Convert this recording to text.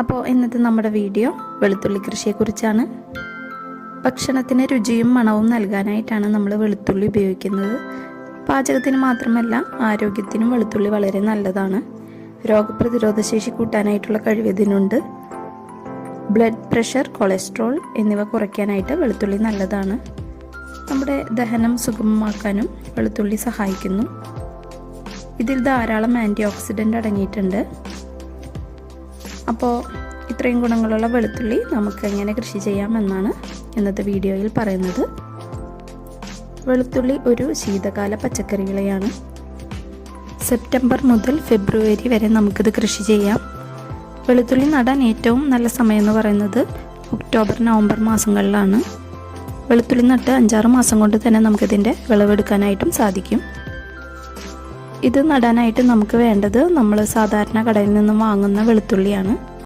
അപ്പോൾ ഇന്നത്തെ നമ്മുടെ വീഡിയോ വെളുത്തുള്ളി കൃഷിയെക്കുറിച്ചാണ്. ഭക്ഷണത്തിന് രുചിയും മണവും നൽകാനായിട്ടാണ് നമ്മൾ വെളുത്തുള്ളി ഉപയോഗിക്കുന്നത്. പാചകത്തിന് മാത്രമല്ല ആരോഗ്യത്തിനും വെളുത്തുള്ളി വളരെ നല്ലതാണ്. രോഗപ്രതിരോധ ശേഷി കൂട്ടാനായിട്ടുള്ള കഴിവ് ഇതിനുണ്ട്. ബ്ലഡ് പ്രഷർ കൊളസ്ട്രോൾ എന്നിവ കുറയ്ക്കാനായിട്ട് വെളുത്തുള്ളി നല്ലതാണ്. നമ്മുടെ ദഹനം സുഗമമാക്കാനും വെളുത്തുള്ളി സഹായിക്കുന്നു. ഇതിൽ ധാരാളം ആന്റി ഓക്സിഡന്റ് അടങ്ങിയിട്ടുണ്ട്. അപ്പോൾ ഇത്രയും ഗുണങ്ങളുള്ള വെളുത്തുള്ളി നമുക്ക് എങ്ങനെ കൃഷി ചെയ്യാമെന്നാണ് ഇന്നത്തെ വീഡിയോയിൽ പറയുന്നത്. വെളുത്തുള്ളി ഒരു ശീതകാല പച്ചക്കറി വിളയാണ് സെപ്റ്റംബർ മുതൽ ഫെബ്രുവരി വരെ നമുക്കിത് കൃഷി ചെയ്യാം. വെളുത്തുള്ളി നടാൻ ഏറ്റവും നല്ല സമയം എന്ന് പറയുന്നത് ഒക്ടോബർ നവംബർ മാസങ്ങളിലാണ്. വെളുത്തുള്ളി നട്ട് അഞ്ചാറ് മാസം കൊണ്ട് തന്നെ നമുക്കിതിന്റെ വിളവെടുക്കാനായിട്ടും സാധിക്കും. ഇത് നടാനായിട്ട് നമുക്ക് വേണ്ടത് നമ്മൾ സാധാരണ കടയിൽ നിന്നും വാങ്ങുന്ന വെളുത്തുള്ളിയാണ്.